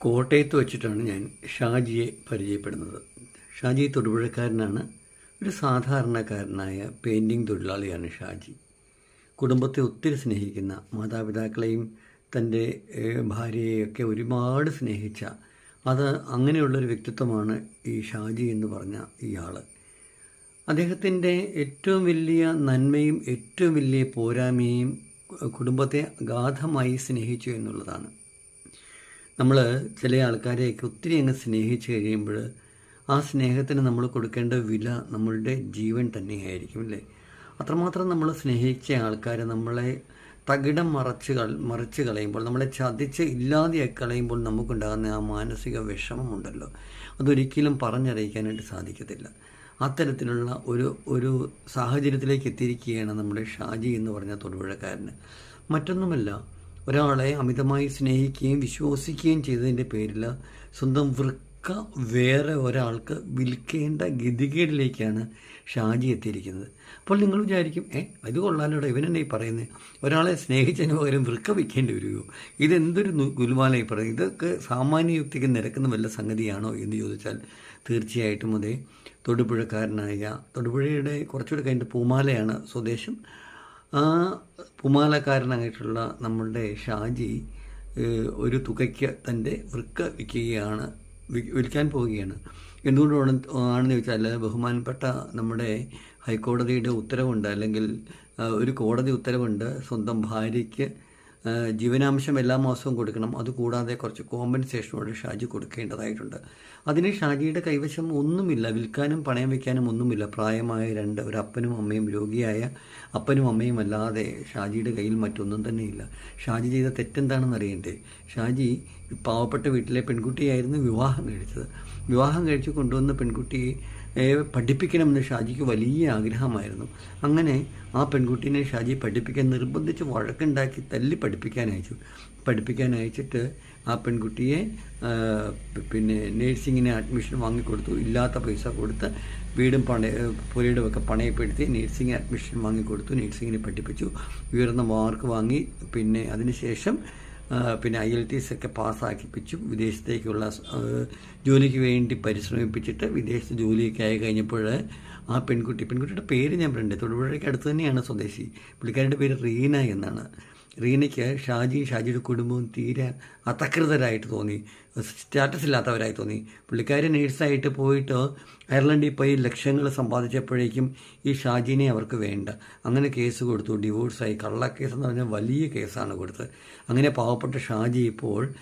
കോട്ടയത്ത് വെച്ചിട്ടാണ് ഞാൻ ഷാജിയെ പരിചയപ്പെടുന്നത്. ഷാജി തൊടുപുഴക്കാരനാണ്. ഒരു സാധാരണക്കാരനായ പെയിന്റിങ് തൊഴിലാളിയാണ് ഷാജി. കുടുംബത്തെ ഒത്തിരി സ്നേഹിക്കുന്ന മാതാപിതാക്കളെയും തന്റെ ഭാര്യയെയൊക്കെ ഒരുപാട് സ്നേഹിച്ച അത് അങ്ങനെയുള്ളൊരു വ്യക്തിത്വമാണ് ഈ ഷാജി എന്ന് പറഞ്ഞ ഇയാൾ അദ്ദേഹത്തിന്റെ ഏറ്റവും വലിയ നന്മയും ഏറ്റവും വലിയ പോരായ്മയും കുടുംബത്തെ ഗാഠമായി സ്നേഹിച്ചു എന്നുള്ളതാണ്. നമ്മൾ ചില ആൾക്കാരെയൊക്കെ ഒത്തിരി അങ്ങ് സ്നേഹിച്ച് കഴിയുമ്പോൾ ആ സ്നേഹത്തിന് നമ്മൾ കൊടുക്കേണ്ട വില നമ്മളുടെ ജീവൻ തന്നെയായിരിക്കും അല്ലേ? അത്രമാത്രം നമ്മൾ സ്നേഹിച്ച ആൾക്കാർ നമ്മളെ തകിടം മറച്ച് മറിച്ച് കളയുമ്പോൾ നമ്മളെ ചതിച്ച് ഇല്ലാതെയാക്കി കളയുമ്പോൾ നമുക്കുണ്ടാകുന്ന ആ മാനസിക വിഷമമുണ്ടല്ലോ. അതൊരിക്കലും പറഞ്ഞറിയിക്കാനായിട്ട് സാധിക്കത്തില്ല. അത്തരത്തിലുള്ള ഒരു ഒരു സാഹചര്യത്തിലേക്ക് എത്തിയിരിക്കുകയാണ് നമ്മുടെ ഷാജി എന്ന് പറഞ്ഞ തൊടുപുഴക്കാരന്. മറ്റൊന്നുമല്ല ഒരാളെ അമിതമായി സ്നേഹിക്കുകയും വിശ്വസിക്കുകയും ചെയ്തതിന്റെ പേരിൽ സ്വന്തം വൃക്ക വേറെ ഒരാൾക്ക് വിൽക്കേണ്ട ഗതികേടിലേക്കാണ് ഷാജി എത്തിയിരിക്കുന്നത്. അപ്പോൾ നിങ്ങൾ വിചാരിക്കും ഏ ഇത് കൊള്ളാലോടെ ഇവനെന്നെ ഈ പറയുന്നത് ഒരാളെ സ്നേഹിച്ചതിന് പകരം വൃക്ക വിൽക്കേണ്ടി വരുമോ ഇതെന്തൊരു ഗുരുമാല ഈ പറയുന്നത്? ഇതൊക്കെ സാമാന്യ യുക്തിക്ക് നിരക്കുന്ന വല്ല സംഗതിയാണോ? എന്ന് ചോദിച്ചാൽ തീർച്ചയായിട്ടും അതേ. തൊടുപുഴക്കാരനായ തൊടുപുഴയുടെ കുറച്ചുകൂടെ കഴിഞ്ഞിട്ട് പൂമാലയാണ് സ്വദേശം. ആ പുമാലക്കാരനായിട്ടുള്ള നമ്മളുടെ ഷാജി ഒരു തുകയ്ക്ക് തന്റെ വൃക്ക വിൽക്കുകയാണ് വിൽക്കാൻ പോവുകയാണ്. എന്തുകൊണ്ടാണ് ആണെന്ന് ചോദിച്ചാൽ ബഹുമാനപ്പെട്ട നമ്മുടെ ഹൈക്കോടതിയുടെ ഉത്തരവുണ്ട് അല്ലെങ്കിൽ ഒരു കോടതി ഉത്തരവുണ്ട് സ്വന്തം ഭാര്യയ്ക്ക് ജീവനാംശം എല്ലാ മാസവും കൊടുക്കണം. അതുകൂടാതെ കുറച്ച് കോമ്പൻസേഷനോട് ഷാജി കൊടുക്കേണ്ടതായിട്ടുണ്ട്. അതിന് ഷാജിയുടെ കൈവശം ഒന്നുമില്ല. വിൽക്കാനും പണയം വയ്ക്കാനും ഒന്നുമില്ല. പ്രായമായ രണ്ട് ഒരു അപ്പനും അമ്മയും രോഗിയായ അപ്പനും അമ്മയും അല്ലാതെ ഷാജിയുടെ കയ്യിൽ മറ്റൊന്നും തന്നെ ഇല്ല ഷാജി ചെയ്ത തെറ്റെന്താണെന്ന് അറിയണ്ടേ? ഷാജി പാവപ്പെട്ട വീട്ടിലെ പെൺകുട്ടിയായിരുന്നു വിവാഹം കഴിച്ചത്. വിവാഹം കഴിച്ച് കൊണ്ടുവന്ന പെൺകുട്ടിയെ പഠിപ്പിക്കണമെന്ന് ഷാജിക്ക് വലിയ ആഗ്രഹമായിരുന്നു. അങ്ങനെ ആ പെൺകുട്ടീനെ ഷാജി പഠിപ്പിക്കാൻ നിർബന്ധിച്ച് വഴക്കുണ്ടാക്കി തല്ലി പഠിപ്പിക്കാൻ അയച്ചു പഠിപ്പിക്കാൻ അയച്ചിട്ട് ആ പെൺകുട്ടിയെ പിന്നെ നേഴ്സിങ്ങിന് അഡ്മിഷൻ വാങ്ങിക്കൊടുത്തു. ഇല്ലാത്ത പൈസ കൊടുത്ത് വീടും പണ പുരയുടെ ഒക്കെ പണയപ്പെടുത്തി നേഴ്സിംഗ് അഡ്മിഷൻ വാങ്ങിക്കൊടുത്തു. നേഴ്സിങ്ങിന് പഠിപ്പിച്ചു. ഉയർന്ന മാർക്ക് വാങ്ങി. പിന്നെ അതിനുശേഷം പിന്നെ ഐ എൽ ടി എസ് ഒക്കെ പാസ്സാക്കിപ്പിച്ചു. വിദേശത്തേക്കുള്ള ജോലിക്ക് വേണ്ടി പരിശ്രമിപ്പിച്ചിട്ട് വിദേശത്ത് ജോലിയൊക്കെ ആയി കഴിഞ്ഞപ്പോൾ ആ പെൺകുട്ടി പെൺകുട്ടിയുടെ പേര് ഞാൻ പറയണ്ടേ തൊടുപുഴയ്ക്ക് അടുത്ത് തന്നെയാണ് സ്വദേശി. പുള്ളിക്കാരുടെ പേര് റീന എന്നാണ്. റീനയ്ക്ക് ഷാജി ഷാജിയുടെ കുടുംബവും തീരെ അതകൃതരായിട്ട് തോന്നി. സ്റ്റാറ്റസ് ഇല്ലാത്തവരായി തോന്നി. പുള്ളിക്കാരി നേഴ്സായിട്ട് പോയിട്ട് അയർലൻഡിൽ പോയി ലക്ഷങ്ങൾ സമ്പാദിച്ചപ്പോഴേക്കും ഈ ഷാജിനെ അവർക്ക് വേണ്ട. അങ്ങനെ കേസ് കൊടുത്തു. ഡിവോഴ്സായി. കള്ളക്കേസ് എന്ന് പറഞ്ഞാൽ വലിയ കേസാണ് കൊടുത്തത്. അങ്ങനെ പാവപ്പെട്ട ഷാജി ഇപ്പോൾ